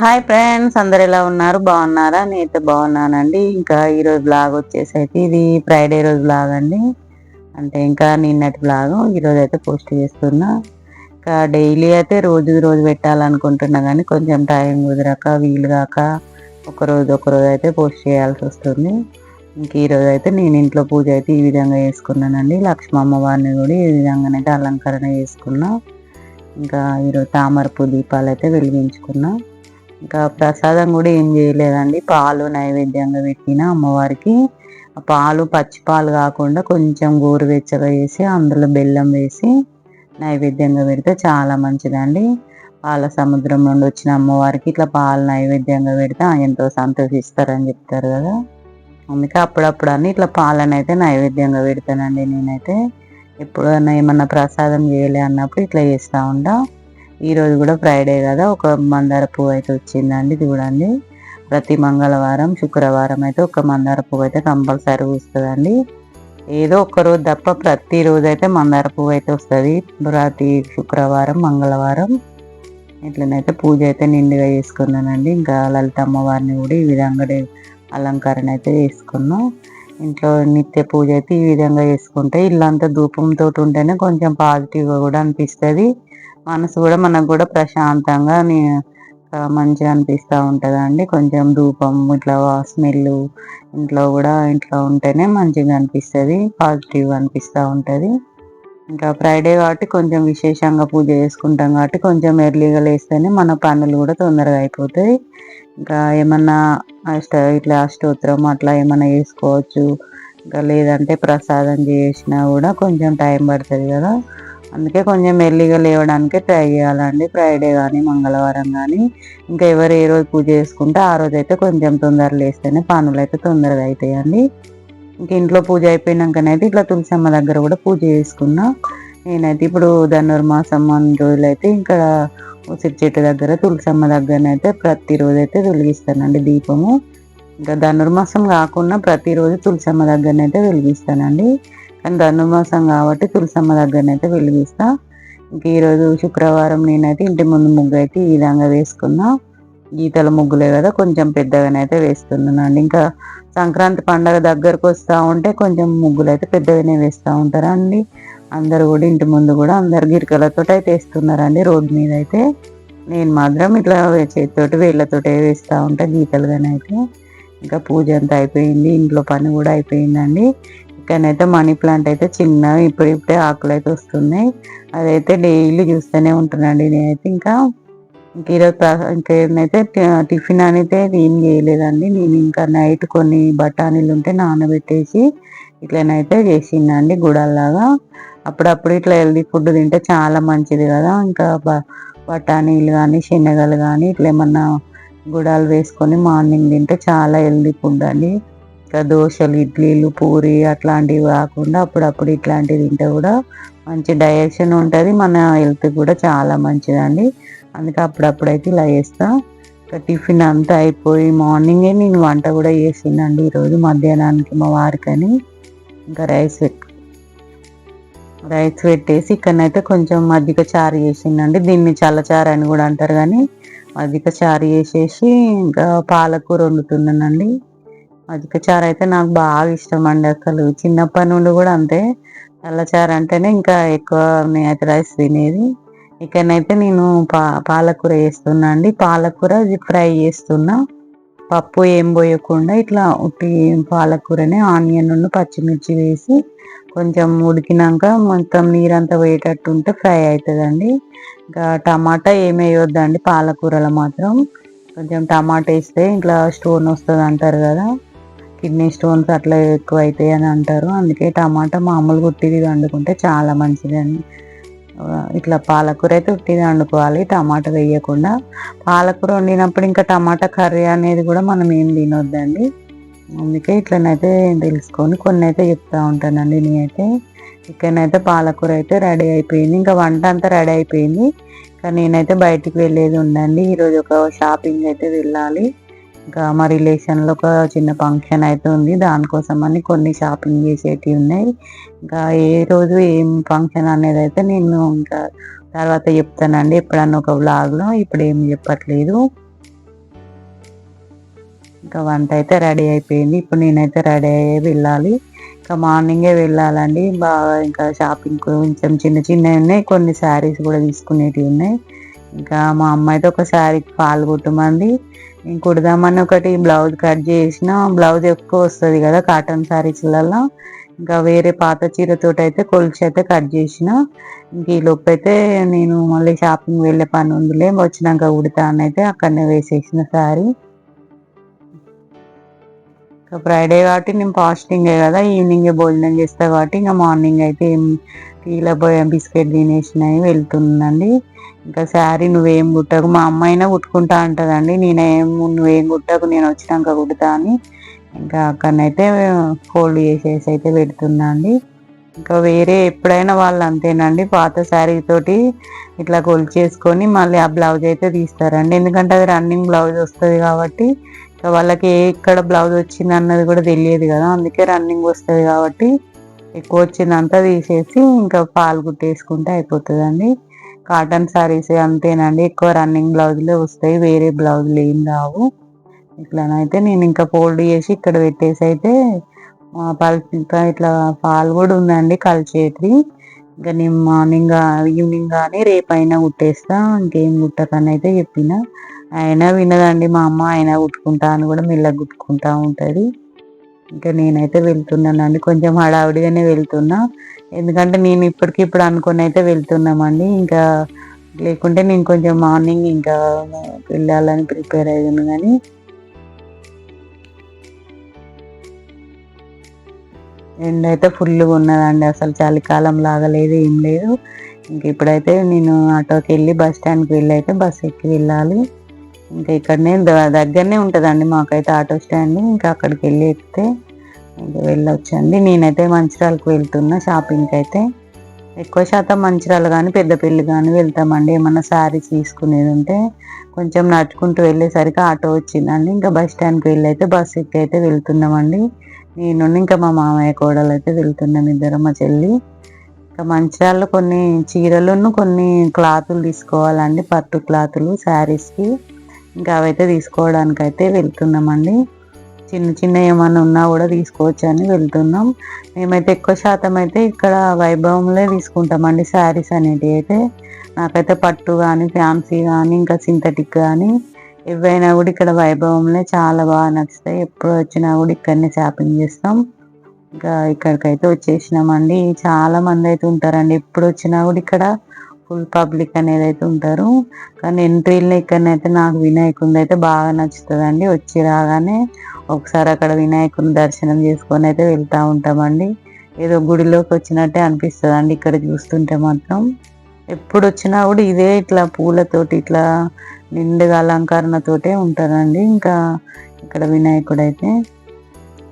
Hi friends అందరు ఎలా ఉన్నారు? బాగున్నారా? నేనైతే బాగున్నానండి. ఇంకా ఈరోజు బ్లాగ్ వచ్చేసి అయితే ఇది ఫ్రైడే రోజు బ్లాగ్ అండి. అంటే ఇంకా నిన్నటి బ్లాగ్ ఈరోజు అయితే పోస్ట్ చేస్తున్నా. ఇంకా డైలీ అయితే రోజు రోజు పెట్టాలనుకుంటున్నా కానీ కొంచెం టైం కుదరక వీలు కాక ఒకరోజు ఒకరోజు అయితే పోస్ట్ చేయాల్సి వస్తుంది. ఇంక ఈరోజు అయితే నేను ఇంట్లో పూజ అయితే ఈ విధంగా చేసుకున్నానండి. లక్ష్మమ్మ అమ్మవారిని కూడా ఈ విధంగానైతే అలంకరణ చేసుకున్నా. ఇంకా ఈరోజు తామరపు దీపాలు అయితే వెలిగించుకున్నాను ఇంకా ప్రసాదం కూడా ఏం చేయలేదండి. పాలు నైవేద్యంగా పెట్టిన అమ్మవారికి. పాలు పచ్చి పాలు కాకుండా కొంచెం గోరువెచ్చగా వేసి అందులో బెల్లం వేసి నైవేద్యంగా పెడితే చాలా మంచిదండి. పాల సముద్రం నుండి వచ్చిన అమ్మవారికి ఇట్లా పాలు నైవేద్యంగా పెడితే ఎంతో సంతోషిస్తారని చెప్తారు కదా. అందుకే అప్పుడప్పుడు అన్ని ఇట్లా పాలను అయితే నైవేద్యంగా పెడతానండి నేనైతే. ఎప్పుడన్నా ఏమన్నా ప్రసాదం చేయలే అన్నప్పుడు ఇట్లా చేస్తూ ఉంటా. ఈరోజు కూడా ఫ్రైడే కదా ఒక మందార పువ్వు అయితే వచ్చిందండి చూడండి ప్రతి మంగళవారం శుక్రవారం అయితే ఒక మందార పువ్వు అయితే కంపల్సరీ వస్తుందండి. ఏదో ఒక రోజు తప్ప ప్రతిరోజు అయితే మందార పువ్వు అయితే వస్తుంది. ప్రతి శుక్రవారం మంగళవారం ఇట్లనైతే పూజ అయితే నిండుగా చేసుకున్నానండి. ఇంకా లలిత అమ్మవారిని కూడా ఈ విధంగా అలంకరణ అయితే చేసుకున్నాం. ఇంట్లో నిత్య పూజ అయితే ఈ విధంగా చేసుకుంటే ఇల్లంతా ధూపంతో ఉంటేనే కొంచెం పాజిటివ్గా కూడా అనిపిస్తుంది. మనసు కూడా మనకు కూడా ప్రశాంతంగా మంచిగా అనిపిస్తూ ఉంటుంది అండి కొంచెం ధూపం ఇట్లా స్మెల్ ఇంట్లో కూడా ఇంట్లో ఉంటేనే మంచిగా అనిపిస్తుంది పాజిటివ్ అనిపిస్తూ ఉంటుంది. ఇంకా ఫ్రైడే కాబట్టి కొంచెం విశేషంగా పూజ చేసుకుంటాం కాబట్టి కొంచెం ఎర్లీగా లేస్తేనే మన పనులు కూడా తొందరగా అయిపోతాయి. ఇంకా ఏమన్నా అష్ట ఇట్లా అష్టోత్తరం అట్లా ఏమైనా చేసుకోవచ్చు. ఇంకా లేదంటే ప్రసాదం చేసినా కూడా కొంచెం టైం పడుతుంది కదా. అందుకే కొంచెం మెల్లిగా లేవడానికి ట్రై చేయాలండి. ఫ్రైడే కానీ మంగళవారం కానీ ఇంకా ఎవరు ఏ రోజు పూజ చేసుకుంటే ఆ రోజు అయితే కొంచెం తొందర లేస్తేనే పనులు అయితే తొందరగా అవుతాయండి ఇంక ఇంట్లో పూజ అయిపోయినాకనైతే ఇట్లా తులసమ్మ దగ్గర కూడా పూజ చేసుకున్నా. నేనైతే ఇప్పుడు ధనుర్మాసం అన్ని రోజులైతే ఇంకా ఉసిరి చెట్టు దగ్గర తులసమ్మ దగ్గరనైతే ప్రతిరోజు అయితే వెలిగిస్తానండి దీపము. ఇంకా ధనుర్మాసం కాకుండా ప్రతిరోజు తులసమ్మ దగ్గరనైతే వెలిగిస్తానండి కానీ ధనుమాసం కాబట్టి తులసమ్మ దగ్గరనైతే వెలిగిస్తా. ఇంక ఈరోజు శుక్రవారం నేనైతే ఇంటి ముందు ముగ్గు అయితే ఈ విధంగా వేసుకున్నా. గీతల ముగ్గులే కదా కొంచెం పెద్దగానైతే వేస్తున్నానండి ఇంకా సంక్రాంతి పండగ దగ్గరకు వస్తూ ఉంటే కొంచెం ముగ్గులు అయితే పెద్దగానే వేస్తూ ఉంటారండి. అందరు కూడా ఇంటి ముందు కూడా అందరు గిరికలతో అయితే వేస్తున్నారండి రోడ్డు మీద అయితే నేను మాత్రం ఇట్లా చేతితోటి వేళ్ళతోటే వేస్తూ ఉంటా గీతలుగానే అయితే ఇంకా పూజ అంతా అయిపోయింది ఇంట్లో పని కూడా అయిపోయిందండి. ఇక్కడనైతే మనీ ప్లాంట్ అయితే చిన్న ఇప్పుడు ఇప్పుడే ఆకులు అయితే వస్తున్నాయి. అదైతే డైలీ చూస్తూనే ఉంటున్నాండి నేనైతే. ఇంకా ఇంక ఈరోజు ఇంకేదైతే టిఫిన్ అనేది ఏం చేయలేదండి. నేను ఇంకా నైట్ కొన్ని బఠానీలు ఉంటే నానబెట్టేసి ఇట్లనైతే చేసిందండి గుడల్లాగా. అప్పుడప్పుడు ఇట్లా హెల్దీ ఫుడ్ తింటే చాలా మంచిది కదా. ఇంకా బఠానీలు కానీ శనగలు కానీ ఇట్లా ఏమన్నా గుడాలు వేసుకొని మార్నింగ్ తింటే చాలా హెల్దీ ఫుడ్ అండి. ఇంకా దోశలు ఇడ్లీలు పూరి అట్లాంటివి కాకుండా అప్పుడప్పుడు ఇట్లాంటివి తింటే కూడా మంచి డైజెషన్ ఉంటుంది. మన హెల్త్ కూడా చాలా మంచిదండి. అందుకే అప్పుడప్పుడు అయితే ఇలా చేస్తా. ఇంకా టిఫిన్ అంతా అయిపోయి మార్నింగే నేను వంట కూడా చేసిందండి ఈరోజు. మధ్యాహ్నానికి మా వారికని ఇంకా రైస్ రైస్ పెట్టేసి ఇక్కడనైతే కొంచెం మజ్జిగ చారు చేసిందండి. దీన్ని చల్లచారు అని కూడా అంటారు కానీ మజ్జిగ చారు చేసేసి ఇంకా పాలకూర వండుతున్నానండి. మజ్జిగ చారు అయితే నాకు బాగా ఇష్టం అండి అసలు. చిన్నప్పటి నుండి కూడా అంతే. చల్లచారు అంటేనే ఇంకా ఎక్కువ నేత రైస్ తినేది. ఇక్కడనైతే నేను పా పాలకూర వేస్తున్నా అండి. పాలకూర ఫ్రై చేస్తున్నా. పప్పు ఏం పోయకుండా ఇట్లా ఉట్టి పాలకూరనే ఆనియన్ పచ్చిమిర్చి వేసి కొంచెం ఉడికినాక మొత్తం నీరంతా పోయేటట్టు ఉంటే ఫ్రై అవుతుందండి ఇంకా టమాటా ఏమి వేయొద్దండి పాలకూరలో మాత్రం. కొంచెం టమాటా వేస్తే ఇట్లా స్టోన్ వస్తుంది అంటారు కదా. కిడ్నీ స్టోన్స్ అట్లా ఎక్కువ అవుతాయి అని అంటారు. అందుకే టమాటా మామూలు ఉట్టిది వండుకుంటే చాలా మంచిదండి. ఇట్లా పాలకూర అయితే ఉట్టిది వండుకోవాలి టమాటా వేయకుండా. పాలకూర వండినప్పుడు ఇంకా టమాటా కర్రీ అనేది కూడా మనం ఏం తినొద్దండి. అందుకే ఇట్లనైతే తెలుసుకొని కొన్ని అయితే చెప్తా ఉంటానండి నేనైతే. ఇక్కడనైతే పాలకూర అయితే రెడీ అయిపోయింది. ఇంకా వంట అంతా రెడీ అయిపోయింది. కానీ నేనైతే బయటికి వెళ్ళేది ఉందండి. ఈరోజు ఒక షాపింగ్ అయితే వెళ్ళాలి. ఇంకా మా రిలేషన్లో ఒక చిన్న ఫంక్షన్ అయితే ఉంది. దానికోసం అని కొన్ని షాపింగ్ చేసేటివి ఉన్నాయి. ఇంకా ఏ రోజు ఏం ఫంక్షన్ అనేది అయితే నేను ఇంకా తర్వాత చెప్తానండి. ఎప్పుడన్నా ఒక వ్లాగ్లో ఇప్పుడు ఏం చెప్పట్లేదు. ఇంకా వంట అయితే రెడీ అయిపోయింది. ఇప్పుడు నేనైతే రెడీ అయ్యే వెళ్ళాలి. ఇంకా మార్నింగే వెళ్ళాలండి. బాగా ఇంకా షాపింగ్ కొంచెం చిన్న చిన్నవి ఉన్నాయి. కొన్ని శారీస్ కూడా తీసుకునేటివి ఉన్నాయి. ఇంకా మా అమ్మ అయితే ఒక శారీకి పాలు కుట్టమంది. కుడదామని ఒకటి బ్లౌజ్ కట్ చేసిన బ్లౌజ్ ఎక్కువ వస్తుంది కదా కాటన్ శారీస్లలో ఇంకా వేరే పాత చీరతోటి అయితే కొలిచి అయితే కట్ చేసిన. ఇంక ఈ లోపు అయితే నేను మళ్ళీ షాపింగ్ వెళ్ళే పని ఉందిలే వచ్చినాక కుడతా అని అయితే అక్కడనే వేసేసిన శారీ. ఇంకా ఫ్రైడే కాబట్టి నేను ఫాస్టింగే కదా ఈవినింగే భోజనం చేస్తా కాబట్టి ఇంకా మార్నింగ్ అయితే ఏం టీలో పోయి బిస్కెట్ తినేసినవి వెళ్తుందండి. ఇంకా శారీ నువ్వేం కుట్టకు మా అమ్మాయినా కుట్టుకుంటా అంటదండి నేనేం నువ్వేం కుట్టకు నేను వచ్చినాక కుడతా అని. ఇంకా అక్కడనైతే ఫోల్డ్ చేసేసి అయితే పెడుతుందండి. అండి ఇంకా వేరే ఎప్పుడైనా వాళ్ళు అంతేనండి పాత శారీ తోటి ఇట్లా కొలిచేసుకొని మళ్ళీ ఆ బ్లౌజ్ అయితే తీస్తారండి. ఎందుకంటే అది రన్నింగ్ బ్లౌజ్ వస్తుంది కాబట్టి వాళ్ళకి ఏ ఇక్కడ బ్లౌజ్ వచ్చింది అన్నది కూడా తెలియదు కదా. అందుకే రన్నింగ్ వస్తుంది కాబట్టి ఎక్కువ వచ్చిందంతా తీసేసి ఇంకా పాలు కుట్టేసుకుంటే అయిపోతుందండి. కాటన్ శారీస్ అంతేనండి. ఎక్కువ రన్నింగ్ బ్లౌజులే వస్తాయి. వేరే బ్లౌజులు ఏం రావు. ఇట్లానైతే నేను ఇంకా ఫోల్డ్ చేసి ఇక్కడ పెట్టేసి అయితే ఇంకా ఇట్లా పాలు కూడా ఉందండి కలిసేటి ఇంకా నేను మార్నింగ్ ఈవినింగ్ కానీ రేపైనా కుట్టేస్తా. ఇంకేం కుట్టకని అయితే చెప్పిన. అయినా వినదండి మా అమ్మ అయినా కుట్టుకుంటా అని కూడా మెల్లగా కుట్టుకుంటా ఉంటుంది. ఇంకా నేనైతే వెళ్తున్నానండి. కొంచెం హడావుడిగానే వెళ్తున్నా. ఎందుకంటే నేను ఇప్పటికిప్పుడు అనుకుని అయితే వెళ్తున్నామండి. ఇంకా లేకుంటే నేను కొంచెం మార్నింగ్ ఇంకా వెళ్ళాలని ప్రిపేర్ అయ్యాను కానీ. ఎండ అయితే ఫుల్గా ఉన్నదండి. అసలు చలికాలం లాగా లేదు ఏం లేదు. ఇంక ఇప్పుడైతే నేను ఆటోకి వెళ్ళి బస్ స్టాండ్కి వెళ్ళి అయితే బస్ ఎక్కి వెళ్ళాలి. ఇంకా ఇక్కడనే దగ్గరనే ఉంటుందండి మాకైతే ఆటో స్టాండ్. ఇంకా అక్కడికి వెళ్ళి ఎక్కితే ఇంకా వెళ్ళొచ్చండి. నేనైతే మంచిర్యాలకు వెళ్తున్నా షాపింగ్కి అయితే. ఎక్కువ శాతం మంచిర్యాల కానీ పెద్దపల్లి కానీ వెళ్తామండి. ఏమన్నా శారీస్ తీసుకునేది ఉంటే కొంచెం నడుచుకుంటూ వెళ్ళేసరికి ఆటో వచ్చిందండి. ఇంకా బస్ స్టాండ్కి వెళ్ళి అయితే బస్ ఎక్కి అయితే వెళ్తున్నామండి. నేను ఇంకా మా మామయ్య కోడలు అయితే వెళ్తున్నాం ఇద్దరు మా చెల్లి. ఇంకా మంచిర్యాలలో కొన్ని చీరలను కొన్ని క్లాతులు తీసుకోవాలండి. పట్టు క్లాతులు శారీస్కి. ఇంకా అవైతే తీసుకోవడానికి అయితే వెళ్తున్నామండి. చిన్న చిన్న ఏమైనా ఉన్నా కూడా తీసుకోవచ్చు అని వెళ్తున్నాం. మేమైతే ఎక్కువ శాతం అయితే ఇక్కడ వైభవంలో తీసుకుంటామండి శారీస్ అనేటివి అయితే. నాకైతే పట్టు కానీ ఫ్యాన్సీ కానీ ఇంకా సింథటిక్ కానీ ఏవైనా కూడా ఇక్కడ వైభవంలో చాలా బాగా నచ్చుతాయి. ఎప్పుడు వచ్చినా కూడా ఇక్కడనే షాపింగ్ చేస్తాం. ఇంకా ఇక్కడికైతే వచ్చేసినామండి. చాలా మంది అయితే ఉంటారండి. ఎప్పుడు వచ్చినా కూడా ఇక్కడ ఫుల్ పబ్లిక్ అనేది అయితే ఉంటారు. కానీ ఎంట్రీలో ఇక్కడనైతే నాకు వినాయకుంది అయితే బాగా నచ్చుతుందండి. వచ్చి రాగానే ఒకసారి అక్కడ వినాయకుని దర్శనం చేసుకొని అయితే వెళ్తూ ఉంటామండి. ఏదో గుడిలోకి వచ్చినట్టే అనిపిస్తుంది అండి ఇక్కడ చూస్తుంటే మాత్రం. ఎప్పుడు వచ్చినా కూడా ఇదే ఇట్లా పూలతోటి ఇట్లా నిండుగా అలంకరణతోటే ఉంటారండి ఇంకా ఇక్కడ వినాయకుడు అయితే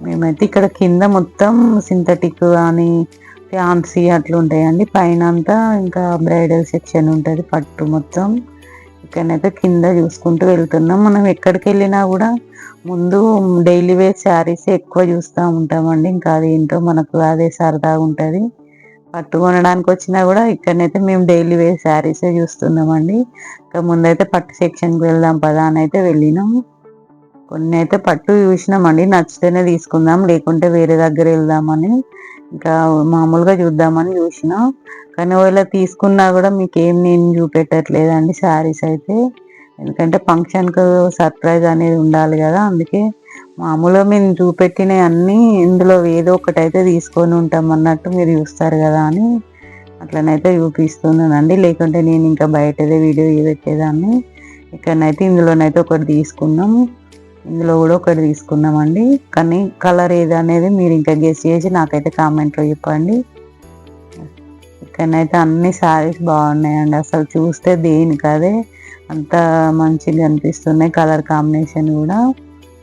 మేమైతే ఇక్కడ కింద మొత్తం సింథటిక్ కానీ ఫ్యాన్సీ అట్లా ఉంటాయండి పైన అంతా ఇంకా బ్రైడల్ సెక్షన్ ఉంటుంది పట్టు మొత్తం. ఇక్కడనైతే కింద చూసుకుంటూ వెళ్తున్నాం. మనం ఎక్కడికి వెళ్ళినా కూడా ముందు డైలీ వేర్ శారీస్ ఎక్కువ చూస్తూ ఉంటామండి. ఇంకా అది ఏంటో మనకు అదే సరదాగా ఉంటుంది. పట్టు కొనడానికి వచ్చినా కూడా ఇక్కడనైతే మేము డైలీ వేర్ శారీసే చూస్తున్నామండి. ఇంకా ముందైతే పట్టు సెక్షన్కి వెళ్దాం పదా అని అయితే వెళ్ళినాం. కొన్ని అయితే పట్టు చూసినామండి. నచ్చితేనే తీసుకుందాం లేకుంటే వేరే దగ్గర వెళ్దామని. ఇంకా మామూలుగా చూద్దామని చూసిన. కానీ ఒకవేళ తీసుకున్నా కూడా మీకు ఏం నేను చూపెట్టట్లేదండి శారీస్ అయితే. ఎందుకంటే ఫంక్షన్కు సర్ప్రైజ్ అనేది ఉండాలి కదా. అందుకే మామూలుగా మేము చూపెట్టినవి అన్నీ ఇందులో ఏదో ఒకటి అయితే తీసుకొని ఉంటాం అన్నట్టు మీరు చూస్తారు కదా అని. అట్లనైతే చూపిస్తున్నానండి. లేకుంటే నేను ఇంకా బయటదే వీడియో పెట్టేదాన్ని ఇక్కడనైతే ఇందులోనైతే ఒకటి తీసుకున్నాం. ఇందులో కూడా ఒకటి తీసుకున్నామండి కానీ కలర్ ఏది అనేది మీరు ఇంకా గెస్ చేసి నాకైతే కామెంట్లో చెప్పండి. ఇక్కడనైతే అన్ని శారీస్ బాగున్నాయండి. అసలు చూస్తే దేనికి అదే? అంత మంచిగా అనిపిస్తున్నాయి కలర్ కాంబినేషన్ కూడా.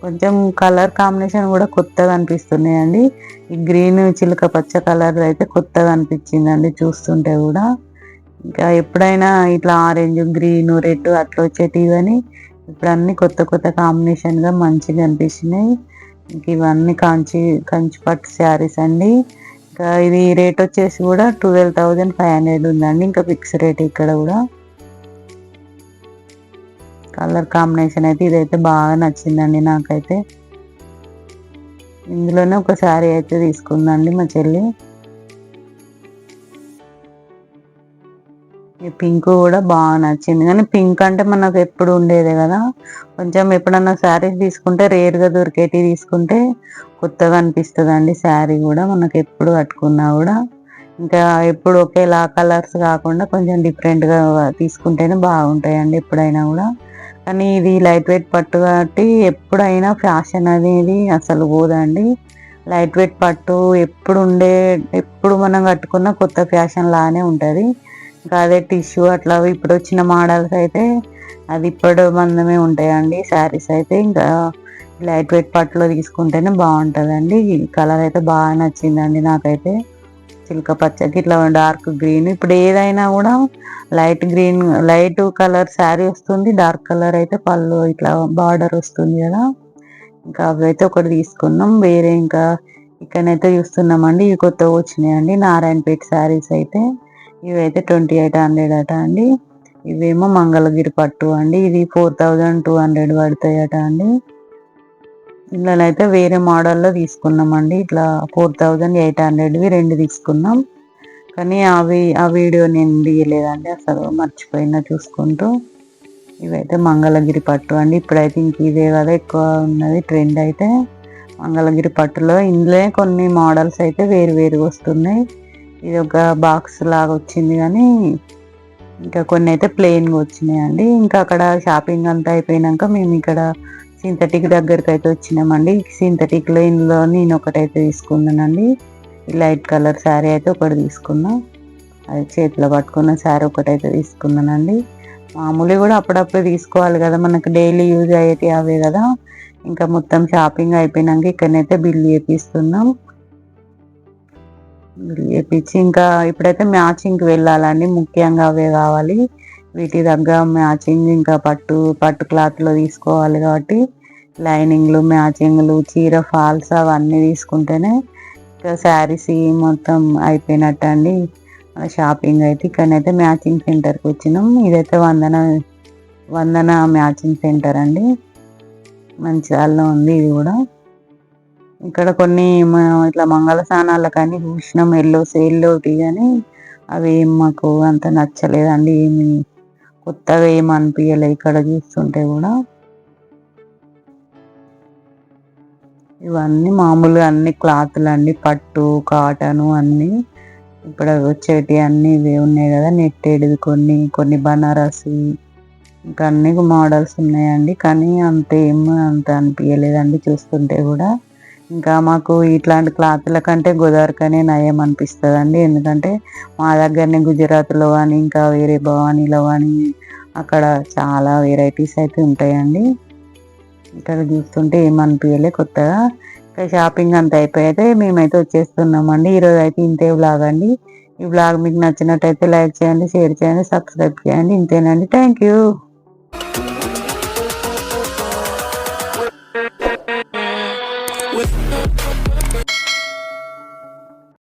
కొంచెం కలర్ కాంబినేషన్ కూడా కొత్తగా అనిపిస్తున్నాయండి. ఈ గ్రీన్ చిలుక పచ్చ కలర్ అయితే కొత్తగా అనిపించిందండి చూస్తుంటే కూడా. ఇంకా ఎప్పుడైనా ఇట్లా ఆరెంజ్ గ్రీన్ రెడ్ అట్లా వచ్చేటివి కానీ ఇప్పుడు అన్ని కొత్త కొత్త కాంబినేషన్గా మంచిగా అనిపిస్తున్నాయి. ఇంక ఇవన్నీ కంచి కంచి పట్టు శారీస్ అండి. ఇంకా ఇది రేట్ వచ్చేసి కూడా ట్వెల్వ్ థౌజండ్ ఫైవ్ హండ్రెడ్ ఉందండి. ఇంకా ఫిక్స్ రేట్ ఇక్కడ కూడా. కలర్ కాంబినేషన్ అయితే ఇదైతే బాగా నచ్చిందండి నాకైతే. ఇందులోనే ఒక శారీ అయితే తీసుకుందండి మా చెల్లి. పింక్ కూడా బాగా నచ్చింది. కానీ పింక్ అంటే మనకు ఎప్పుడు ఉండేదే కదా. కొంచెం ఎప్పుడన్నా శారీస్ తీసుకుంటే రేర్గా దొరికేటి తీసుకుంటే కొత్తగా అనిపిస్తుంది అండి శారీ కూడా. మనకు ఎప్పుడు కట్టుకున్నా కూడా. ఇంకా ఎప్పుడు ఒకేలా కలర్స్ కాకుండా కొంచెం డిఫరెంట్గా తీసుకుంటేనే బాగుంటాయండి ఎప్పుడైనా కూడా. కానీ ఇది లైట్ వెయిట్ పట్టు కాబట్టి ఎప్పుడైనా ఫ్యాషన్ అనేది అసలు పోదండి. లైట్ వెయిట్ పట్టు ఎప్పుడు ఉండే ఎప్పుడు మనం కట్టుకున్న కొత్త ఫ్యాషన్ లానే ఉంటుంది. ఇంకా అదే టిష్యూ అట్లా ఇప్పుడు వచ్చిన మోడల్స్ అయితే అది ఇప్పుడు మందమే ఉంటాయండి. శారీస్ అయితే ఇంకా లైట్ వెయిట్ పట్టులో తీసుకుంటేనే బాగుంటుందండి. ఈ కలర్ అయితే బాగా నచ్చిందండి నాకైతే. చిలక పచ్చకి ఇట్లా డార్క్ గ్రీన్ ఇప్పుడు ఏదైనా కూడా light green light colour sari వస్తుంది. డార్క్ కలర్ అయితే పళ్ళు ఇట్లా బార్డర్ వస్తుంది కదా. ఇంకా అవి అయితే ఒకటి తీసుకున్నాం. వేరే ఇంకా ఇక్కడనైతే చూస్తున్నామండి. ఇవి కొత్తగా వచ్చినాయండి. నారాయణపేట శారీస్ అయితే. ఇవైతే ట్వంటీ ఎయిట్ హండ్రెడ్ అట అండి. ఇవేమో మంగళగిరి పట్టు అండి. ఇది ఫోర్ థౌజండ్ టూ హండ్రెడ్ పడతాయట అండి. ఇళ్ళనైతే వేరే మోడల్లో తీసుకున్నామండి. ఇట్లా ఫోర్ థౌజండ్ ఎయిట్ హండ్రెడ్వి రెండు తీసుకున్నాం. కానీ అవి ఆ వీడియో నేను తీయలేదండి. అసలు మర్చిపోయినా చూసుకుంటూ. ఇవైతే మంగళగిరి పట్టు అండి. ఇప్పుడైతే ఇంక ఇదే కదా ఎక్కువ ఉన్నది ట్రెండ్ అయితే. మంగళగిరి పట్టులో ఇందులో కొన్ని మోడల్స్ అయితే వేరు వేరుగా వస్తున్నాయి. ఇది ఒక బాక్స్ లాగా వచ్చింది కానీ ఇంకా కొన్ని అయితే ప్లెయిన్గా వచ్చినాయండి. ఇంకా అక్కడ షాపింగ్ అంతా అయిపోయినాక మేము ఇక్కడ సింథటిక్ దగ్గరికి అయితే వచ్చినామండి. సింథటిక్ ఇందులో నేను ఒకటైతే తీసుకున్నానండి. లైట్ కలర్ శారీ అయితే ఒకటి తీసుకున్నా. అది చేతిలో పట్టుకున్న శారీ ఒకటైతే తీసుకున్నానండి. మామూలు కూడా అప్పుడప్పుడు తీసుకోవాలి కదా. మనకు డైలీ యూజ్ అయ్యేటి అవే కదా. ఇంకా మొత్తం షాపింగ్ అయిపోయినాక ఇక్కడనైతే బిల్ చేపిస్తున్నాం. వేపించి ఇంకా ఇప్పుడైతే మ్యాచింగ్కి వెళ్ళాలండి. ముఖ్యంగా అవే కావాలి. వీటి దగ్గర మ్యాచింగ్ ఇంకా పట్టు పట్టు క్లాత్లో తీసుకోవాలి కాబట్టి లైనింగ్లు మ్యాచింగ్లు చీర ఫాల్స్ అవన్నీ తీసుకుంటేనే ఇంకా శారీస్ మొత్తం అయిపోయినట్టు అండి షాపింగ్ అయితే ఇక్కడనైతే మ్యాచింగ్ సెంటర్కి వచ్చినాం. ఇదైతే వందన వందన మ్యాచింగ్ సెంటర్ అండి. మంచి ఉంది ఇది కూడా. ఇక్కడ కొన్ని ఇట్లా మంగళ స్నానాలు కానీ చూసినాం ఎల్లో సేల్లోటి కానీ అవి మాకు అంత నచ్చలేదండి ఏమి కొత్తగా ఏమి అనిపించలే ఇక్కడ చూస్తుంటే కూడా. ఇవన్నీ మామూలుగా అన్ని క్లాత్లు అండి పట్టు కాటన్ అన్ని. ఇక్కడ వచ్చేటి అన్నీ ఇవే ఉన్నాయి కదా నెట్టేడివి కొన్ని కొన్ని బనారసి. ఇంకా అన్ని మోడల్స్ ఉన్నాయండి కానీ అంత ఏం అంత అనిపించలేదండి చూస్తుంటే కూడా. ఇంకా మాకు ఇట్లాంటి క్లాత్ల కంటే గోదావరికనే నయం అనిపిస్తుంది అండి ఎందుకంటే మా దగ్గరనే గుజరాత్లో కానీ ఇంకా వేరే భవానీలో కానీ అక్కడ చాలా వెరైటీస్ అయితే ఉంటాయండి. ఇక్కడ చూస్తుంటే ఏమనిపించలే కొత్తగా. ఇంకా షాపింగ్ అంతా అయిపోయితే మేమైతే వచ్చేస్తున్నామండి. ఈరోజు అయితే ఇంతే బ్లాగ్ అండి. ఈ బ్లాగ్ మీకు నచ్చినట్టయితే లైక్ చేయండి షేర్ చేయండి సబ్స్క్రైబ్ చేయండి. ఇంతేనండి. Thank you.